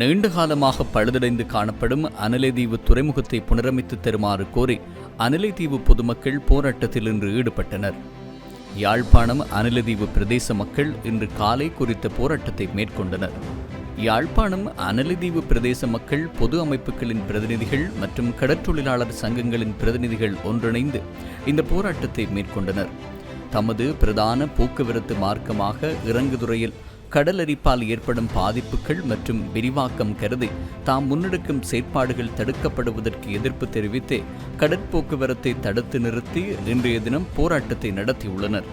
நீண்ட காலமாக பழுதடைந்து காணப்படும் அனலைதீவு துறைமுகத்தை புனரமைத்து தருமாறு கோரி அனலைதீவு பொதுமக்கள் போராட்டத்தில் இன்று ஈடுபட்டனர். யாழ்ப்பாணம் அனலதீவு பிரதேச மக்கள் இன்று காலை குறித்த போராட்டத்தை மேற்கொண்டனர். யாழ்ப்பாணம் அனலதீவு பிரதேச மக்கள் பொது அமைப்புகளின் பிரதிநிதிகள் மற்றும் கடற்றொழிலாளர் சங்கங்களின் பிரதிநிதிகள் ஒன்றிணைந்து இந்த போராட்டத்தை மேற்கொண்டனர். தமது பிரதான போக்குவரத்து மார்க்கமாக இறங்குதுறையில் கடலரிப்பால் ஏற்படும் பாதிப்புகள் மற்றும் விரிவாக்கம் கருதி தாம் முன்னெடுக்கும் செயற்பாடுகள் தடுக்கப்படுவதற்கு எதிர்ப்பு தெரிவித்து கடற்போக்குவரத்தை தடுத்து நிறுத்தி இன்றைய தினம் போராட்டத்தை நடத்தியுள்ளனர்.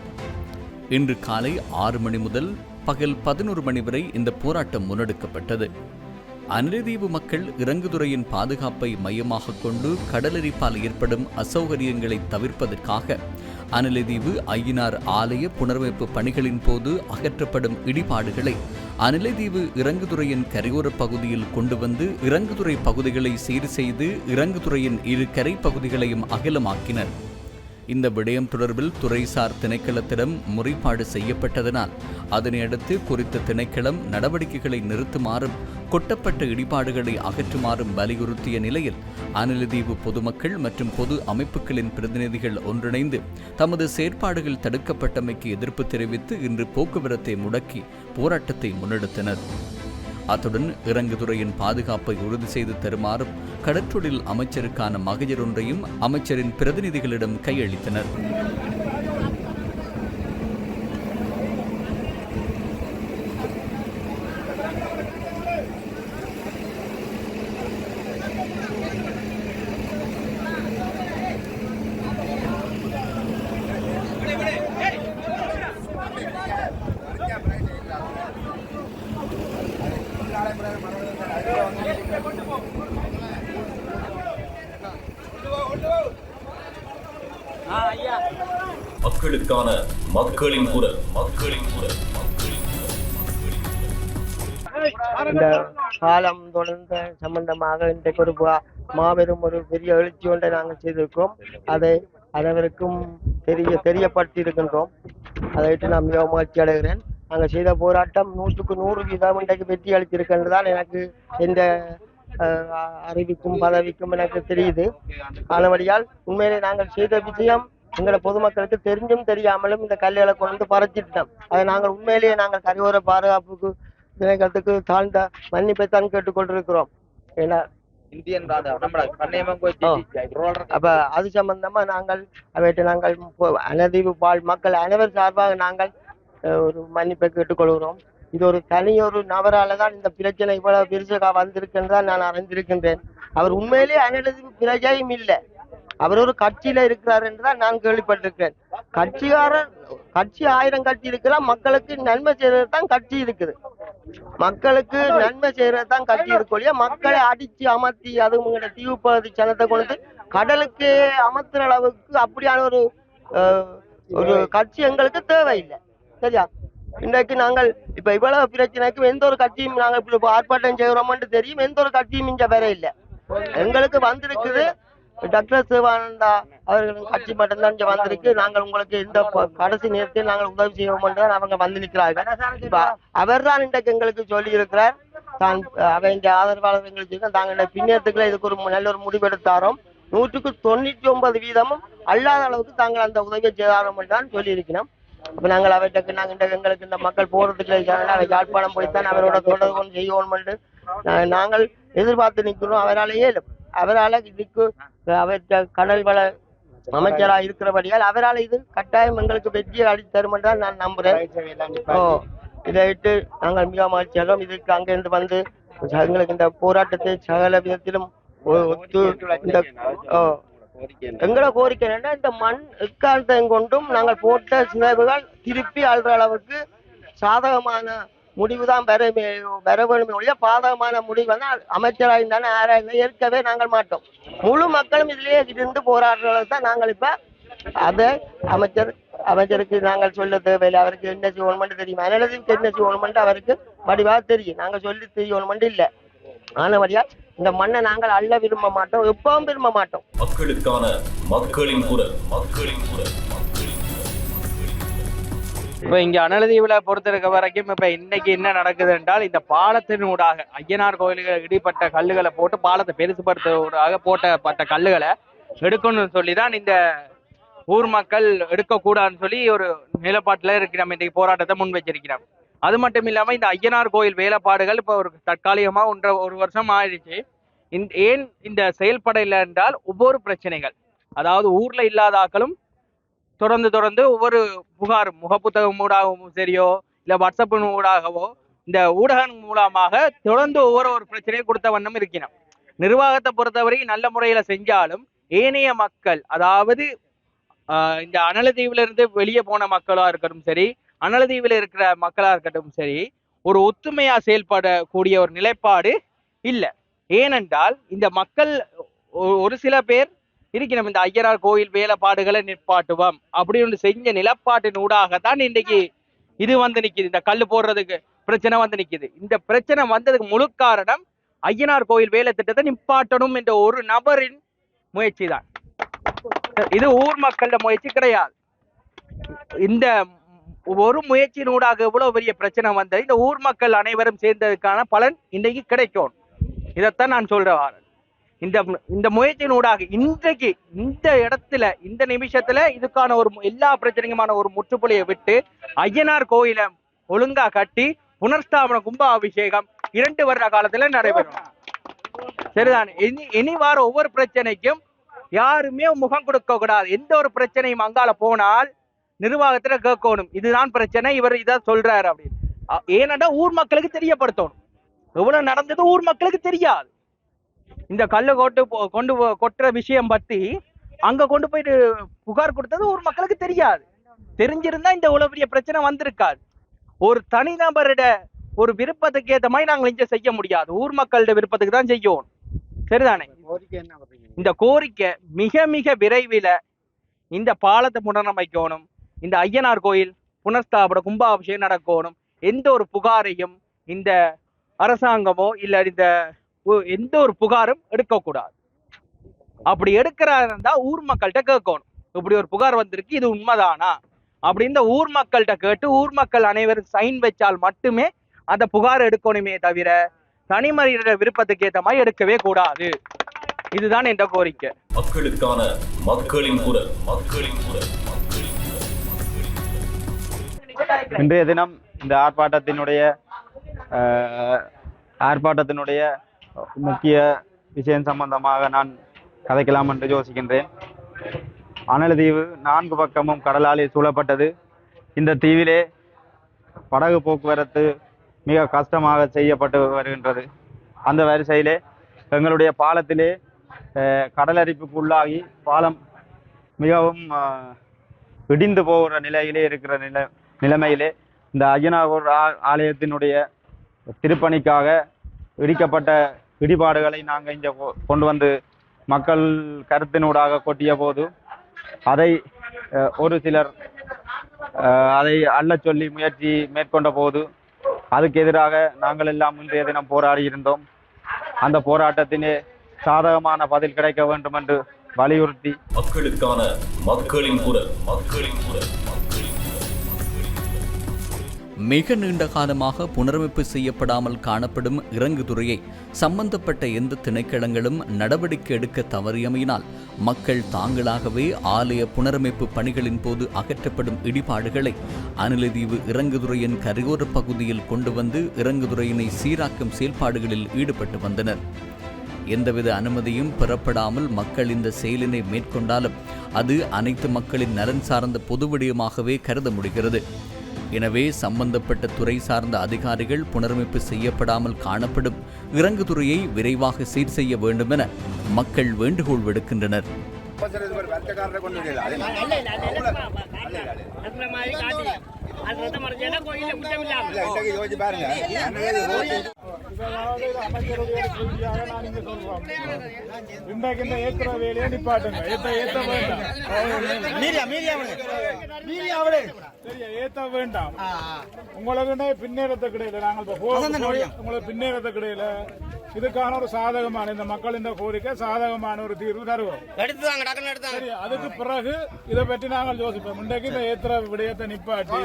இன்று காலை ஆறு மணி முதல் பகல் பதினோரு மணி வரை இந்த போராட்டம் முன்னெடுக்கப்பட்டது. அனிலதீவு மக்கள் இறங்குதுறையின் பாதுகாப்பை மையமாக கொண்டு கடலரிப்பால் ஏற்படும் அசௌகரியங்களை தவிர்ப்பதற்காக அனிலைதீவு ஐயனார் ஆலய புனரமைப்பு பணிகளின் போது அகற்றப்படும் இடிபாடுகளை அனிலைதீவு இறங்குதுறையின் கரையோரப் பகுதியில் கொண்டு வந்து இறங்குதுறை பகுதிகளை சீர் செய்து இறங்குதுறையின் இரு கரை பகுதிகளையும் அகலமாக்கினர். இந்த விடயம் தொடர்பில் துறைசார் திணைக்களத்திடம் முறைப்பாடு செய்யப்பட்டதனால் அதனையடுத்து குறித்த திணைக்களம் நடவடிக்கைகளை நிறுத்துமாறும் கொட்டப்பட்ட இடிபாடுகளை அகற்றுமாறும் வலியுறுத்திய நிலையில் அனிலதீவு பொதுமக்கள் மற்றும் பொது அமைப்புகளின் பிரதிநிதிகள் ஒன்றிணைந்து தமது செயற்பாடுகள் தடுக்கப்பட்டமைக்கு எதிர்ப்பு தெரிவித்து இன்று போக்குவரத்தை முடக்கி போராட்டத்தை முன்னெடுத்தனர். அத்துடன் இறங்குதுறையின் பாதுகாப்பை உறுதி செய்து தருமாறும் கடற்றொழில் அமைச்சருக்கான மகஜர் ஒன்றையும் அமைச்சரின் பிரதிநிதிகளிடம் கையளித்தனர். மக்களுக்கான மக்களின் குரல். மக்களின் குரல். இந்த காலம் தொடர்ந்த சம்பந்தமாக இன்றைக்கு ஒரு மாபெரும் ஒரு பெரிய எழுச்சி ஒன்றை நாங்கள் செய்திருக்கிறோம். அதை அனைவருக்கும் தெரிய தெரியப்படுத்தியிருக்கின்றோம். அதை விட்டு நான் மிகவும் மகிழ்ச்சி அடைகிறேன். நாங்கள் செய்த போராட்டம் நூற்றுக்கு நூறு வீதம் இன்றைக்கு வெற்றி அளித்திருக்கின்றதால் எனக்கு எந்த அஹ், அறிவிக்கும் பதவிக்கும் எனக்கு தெரியுது. ஆனபடியால் உண்மையிலே நாங்கள் செய்த விஷயம் எங்களை பொதுமக்களுக்கு தெரிஞ்சும் தெரியாமலும் இந்த கல்லுகளை கொண்டு வந்து பறிச்சிட்டோம். அதை நாங்கள் உண்மையிலேயே நாங்கள் கரையோர பாதுகாப்புக்கு திணைக்களத்துக்கு தாழ்ந்த மன்னிப்பை தான் கேட்டுக்கொண்டிருக்கிறோம். ஏன்னா அப்ப அது சம்பந்தமா நாங்கள் அவைட்டு நாங்கள் அனதீவு வாழ் மக்கள் அனைவர் சார்பாக நாங்கள் ஒரு மன்னிப்பை கேட்டுக்கொள்கிறோம். இது ஒரு தனி ஒரு நபரால தான் இந்த பிரச்சனை இவ்வளவு பெருசாக வந்திருக்குன்னு நான் அறிந்திருக்கின்றேன். அவர் உண்மையிலேயே அனதீவு பிரஜையும் இல்லை. அவர் ஒரு கட்சியில இருக்கிறார் என்றுதான் நான் கேள்விப்பட்டிருக்கிறேன். கட்சிக்காரர் கட்சி ஆயிரம் கட்சி இருக்கலாம் மக்களுக்கு நன்மை செய்யறது தான் கட்சி இருக்குது. மக்களுக்கு நன்மை செய்யறது தான் கட்சி இருக்கு மக்களை அடிச்சு அமர்த்தி அது உங்களோட தீவு பகுதி சனத்தை கொண்டு கடலுக்கு அமர்த்துற அளவுக்கு அப்படியான ஒரு ஒரு கட்சி எங்களுக்கு தேவையில்லை. சரியா? இன்றைக்கு நாங்கள் இப்ப இவ்வளவு பிரச்சனைக்கு எந்த ஒரு கட்சியும் நாங்கள் இப்படி ஆர்ப்பாட்டம் செய்கிறோம்னு தெரியும் எந்த ஒரு கட்சியும் இங்க வேற இல்லை எங்களுக்கு வந்திருக்குது டாக்டர் சிவானந்தா அவர்களின் கட்சி மட்டும்தான் இங்க வந்திருக்கு. நாங்கள் உங்களுக்கு இந்த கடைசி நேரத்தில் நாங்கள் உதவி செய்வோம் தான் அவங்க வந்து நிற்கிறார்கள் அவர் அவர்தான் இன்றைக்கு எங்களுக்கு சொல்லி இருக்கிறார் தான் அவன் இந்த ஆதரவாளர் எங்களுக்கு தாங்க இந்த இதுக்கு ஒரு நல்ல ஒரு முடிவெடுத்தாரோம். நூற்றுக்கு தொண்ணூற்றி ஒன்பது வீதமும் அல்லாத அளவுக்கு தாங்கள் அந்த உதவியை செய்தாரோம் தான் சொல்லி இருக்கிறோம் அப்ப நாங்கள் அவர்கிட்ட நாங்கள் இந்த எங்களுக்கு இந்த மக்கள் போறதுக்கு யாழ்ப்பாணம் போய்த்தான் அவரோட தொடர்பு செய்வோம் என்று நாங்கள் எதிர்பார்த்து நிற்கிறோம். அவரால் இயலும் அவரால் இதுக்கு அவர் கடல் வள அமைச்சரா இருக்கிறபடியால் அவரால் இது கட்டாயம் எங்களுக்கு வெற்றி அளித்து தரும் என்றால் நான் நம்புறேன். ஓ இதை விட்டு நாங்கள் மிக மகிழ்ச்சியோம் இதுக்கு அங்கிருந்து வந்து எங்களுக்கு இந்த போராட்டத்தை சகல விதத்திலும் ஒத்து இந்த ஓ எங்களோட கோரிக்கை என்னன்னா இந்த மண் இக்காலத்தை கொண்டும் நாங்கள் போட்ட சிதைவுகள் திருப்பி அழுற அளவுக்கு சாதகமான முடிவு தான் பெற பெற வேணுமே ஒழிய பாதகமான முடிவு வந்து அமைச்சராக இருந்தாலும் யாராக இருந்தாலும் ஏற்கவே நாங்கள் மாட்டோம். முழு மக்களும் இதிலேயே இருந்து போராடுறது தான் நாங்கள் இப்ப அதை அமைச்சர் அமைச்சருக்கு நாங்கள் சொல்ல தேவையில்லை. அவருக்கு என்ன செய்யணும்னு தெரியும். அனலதுக்கு என்ன செய்யணும்னு அவருக்கு வடிவாக தெரியும். நாங்கள் சொல்லி தெரியணும்னு இல்லை. ஆனபடியா இந்த மண்ணை நாங்கள் அள்ள விரும்ப மாட்டோம் எப்பவும் விரும்ப மாட்டோம். மக்களுக்கான மக்களின் குரல் மக்களின் குரல் இப்போ இங்கே அனலதீவில் பொறுத்திருக்க வரைக்கும் இப்போ இன்னைக்கு என்ன நடக்குது என்றால் இந்த பாலத்தின் ஊடாக ஐயனார் கோயில்கள் இடிப்பட்ட கல்லுகளை போட்டு பாலத்தை பெருசுபடுத்துவதாக போட்டப்பட்ட கல்லுகளை எடுக்கணும்னு சொல்லி தான் இந்த ஊர் மக்கள் எடுக்கக்கூடாதுன்னு சொல்லி ஒரு நிலப்பாட்டில் இருக்கிறோம் நம்ம இன்றைக்கு போராட்டத்தை முன் வச்சிருக்கிறோம் அது மட்டும் இல்லாமல் இந்த ஐயனார் கோயில் வேலைப்பாடுகள் இப்போ ஒரு தற்காலிகமாக ஒன்றரை ஒரு வருஷம் ஆயிடுச்சு. இந்த ஏன் இந்த செயல்படையில் என்றால் ஒவ்வொரு பிரச்சனைகள் அதாவது ஊரில் இல்லாத ஆக்களும் தொடர்ந்து தொடர்ந்து ஒவ்வொரு புகார் முகப்புத்தகம் ஊடாகவும் சரியோ இல்ல வாட்ஸ்அப் ஊடாகவோ இந்த ஊடகம் மூலமாக தொடர்ந்து ஒவ்வொரு ஒரு பிரச்சனையை கொடுத்த வண்ணம் இருக்கணும் நிர்வாகத்தை பொறுத்தவரை நல்ல முறையில செஞ்சாலும் ஏனைய மக்கள் அதாவது இந்த அனலதீவுல இருந்து வெளியே போன மக்களா இருக்கட்டும் சரி அனலதீவுல இருக்கிற மக்களா இருக்கட்டும் சரி ஒரு ஒத்துமையா செயல்படக்கூடிய ஒரு நிலைப்பாடு இல்லை. ஏனென்றால் இந்த மக்கள் ஒ- ஒரு சில பேர் இருக்கிறோம் இந்த ஐயரார் கோயில் வேலைப்பாடுகளை நிற்பாட்டுவோம் அப்படின்னு செஞ்ச நிலப்பாட்டின் ஊடாகத்தான் இன்றைக்கு இது வந்து நிக்குது. இந்த கல் போடுறதுக்கு பிரச்சனை வந்து நிக்குது. இந்த பிரச்சனை வந்ததுக்கு முழு காரணம் ஐயனார் கோயில் வேலை திட்டத்தை நிப்பாட்டணும் என்ற ஒரு நபரின் முயற்சி தான் இது ஊர் மக்களோட முயற்சி கிடையாது. இந்த ஒரு முயற்சியின் ஊடாக இவ்வளவு பெரிய பிரச்சனை வந்தது? இந்த ஊர் மக்கள் அனைவரும் சேர்ந்ததுக்கான பலன் இன்னைக்கு கிடைக்கும். இதைத்தான் நான் சொல்ற வாரன் இந்த இந்த முயற்சியின் ஊடாக இன்றைக்கு இந்த இடத்துல இந்த நிமிஷத்துல இதுக்கான ஒரு எல்லா பிரச்சனைக்குமான ஒரு முற்றுப்புள்ளியை விட்டு ஐயனார் கோயிலை ஒழுங்கா கட்டி புனர்ஸ்தாபன கும்ப அபிஷேகம் இரண்டு வருட காலத்துல நடைபெறும். சரிதான்? இனி இனி வார ஒவ்வொரு பிரச்சனைக்கும் யாருமே முகம் கொடுக்க கூடாது. எந்த ஒரு பிரச்சனையும் அங்கால போனால் நிர்வாகத்துல கேட்கணும். இதுதான் பிரச்சனை இவர் இதான் சொல்றாரு அப்படின்னு. ஏனென்றா ஊர் மக்களுக்கு தெரியப்படுத்தணும். எவ்வளவு நடந்தது ஊர் மக்களுக்கு தெரியாது. இந்த கல்லு கொட்டு கொண்டு கொட்டுற விஷயம் பத்தி அங்க கொண்டு போயிட்டு புகார் கொடுத்தது ஊர் மக்களுக்கு தெரியாது. தெரிஞ்சிருந்தா இந்த இவ்வளவு பெரிய பிரச்சனை வந்திருக்காது. ஒரு தனிநபரோட ஒரு விருப்பத்துக்கு ஏத்த மாதிரி நாங்கள் இங்க செய்ய முடியாது. ஊர் மக்களோட விருப்பத்துக்கு தான் செய்யணும். சரிதானே? இந்த கோரிக்கை மிக மிக விரைவில் இந்த பாலத்தை புனரமைக்கணும். இந்த ஐயனார் கோயில் புனர்ஸ்தாபன கும்பாபிஷேகம் நடக்கணும். எந்த ஒரு புகாரையும் இந்த அரசாங்கமோ இல்ல இந்த எந்த ஒரு புகாரும் எடுக்கக்கூடாது. அப்படி எடுக்கிறதா இருந்தா ஊர் மக்கள்கிட்ட கேட்கணும். இப்படி ஒரு புகார் வந்திருக்கு இது உண்மைதானா? அப்படி இந்த ஊர் மக்கள்கிட்ட கேட்டு ஊர் மக்கள் அனைவரும் சைன் வச்சால் மட்டுமே அந்த புகார் எடுக்கணுமே தவிர தனிமனித விருப்பத்துக்கு ஏத்த மாதிரி எடுக்கவே கூடாது. இதுதான் என்ற கோரிக்கை. மக்களுக்கான மக்களின் குரல். மக்களின் குரல். மக்களின் குரல். இன்றைய தினம் இந்த ஆர்ப்பாட்டத்தினுடைய ஆர்ப்பாட்டத்தினுடைய முக்கிய விஷயம் சம்பந்தமாக நான் கதைக்கலாம் என்று யோசிக்கின்றேன். அனலதீவு நான்கு பக்கமும் கடலாலே சூழப்பட்டது. இந்த தீவிலே படகு போக்குவரத்து மிக கஷ்டமாக செய்யப்பட்டு வருகின்றது. அந்த வரிசையிலே எங்களுடைய பாலத்திலே கடலரிப்புக்குள்ளாகி பாலம் மிகவும் இடிந்து போகிற நிலையிலே இருக்கிற நில நிலைமையிலே இந்த அய்யனார் ஆ- ஆலயத்தினுடைய திருப்பணிக்காக இடிக்கப்பட்ட இடிபாடுகளை நாங்கள் இங்கே கொ- கொண்டு வந்து மக்கள் கருத்தினூடாக கொட்டிய போது அதை ஒரு சிலர் அதை அள்ளச் சொல்லி முயற்சி மேற்கொண்ட போது அதுக்கு எதிராக நாங்கள் எல்லாம் இன்றைய தினம் போராடி இருந்தோம். அந்த போராட்டத்தினே சாதகமான பதில் கிடைக்க வேண்டும் என்று வலியுறுத்தி மக்களுக்கான மக்களின் மக்களின் குரல் மக்களின் குரல் மிக நீண்ட காலமாக புனரமைப்பு செய்யப்படாமல் காணப்படும் இறங்குதுறையை சம்பந்தப்பட்ட எந்த திணைக்களங்களும் நடவடிக்கை எடுக்க தவறியமையினால் மக்கள் தாங்களாகவே ஆலய புனரமைப்பு பணிகளின் போது அகற்றப்படும் இடிபாடுகளை அனிலதீவு இறங்குதுறையின் கரையோர பகுதியில் கொண்டு வந்து இறங்குதுறையினை சீராக்கும் செயல்பாடுகளில் ஈடுபட்டு வந்தனர். எந்தவித அனுமதியும் பெறப்படாமல் மக்கள் இந்த செயலினை மேற்கொண்டாலும் அது அனைத்து மக்களின் நலன் சார்ந்த பொது விடயமாகவே கருத முடிகிறது. எனவே சம்பந்தப்பட்ட துறை சார்ந்த அதிகாரிகள் புனரமைப்பு செய்யப்படாமல் காணப்படும் இறங்குதுறையை விரைவாக சீர் செய்ய வேண்டுமென மக்கள் வேண்டுகோள் விடுக்கின்றனர். அந்த அமைச்சருடைய செய்தியாக நான் இங்கு சொல்றோம் இன்றைக்கு இந்த ஏத்துற வேலையை நிப்பாட்டுங்க ஏத்த ஏத்த வேண்டாம் சரியா ஏத்த வேண்டாம் உங்களுக்கு பின்னேறத்த கிடையில நாங்கள் உங்களுக்கு பின்னேறத்த கிடையில. இதுக்கான ஒரு சாதகமான இந்த மக்கள் கோரிக்கை சாதகமான ஒரு தீர்வு தருவோம். அதுக்கு பிறகு இதை பற்றி நாங்கள் யோசிப்போம். இன்றைக்கு இந்த ஏத்திரா விடயத்தை நிப்பாட்டி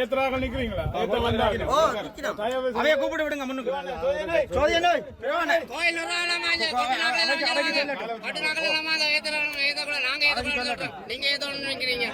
ஏத்திராக்கள் நிக்கிறீங்களா? அவைய கூப்பிட்டு விடுங்க முன்னுக்கு. சோதனை ஏதோ நீங்க ஏதோ நினைக்கிறீங்க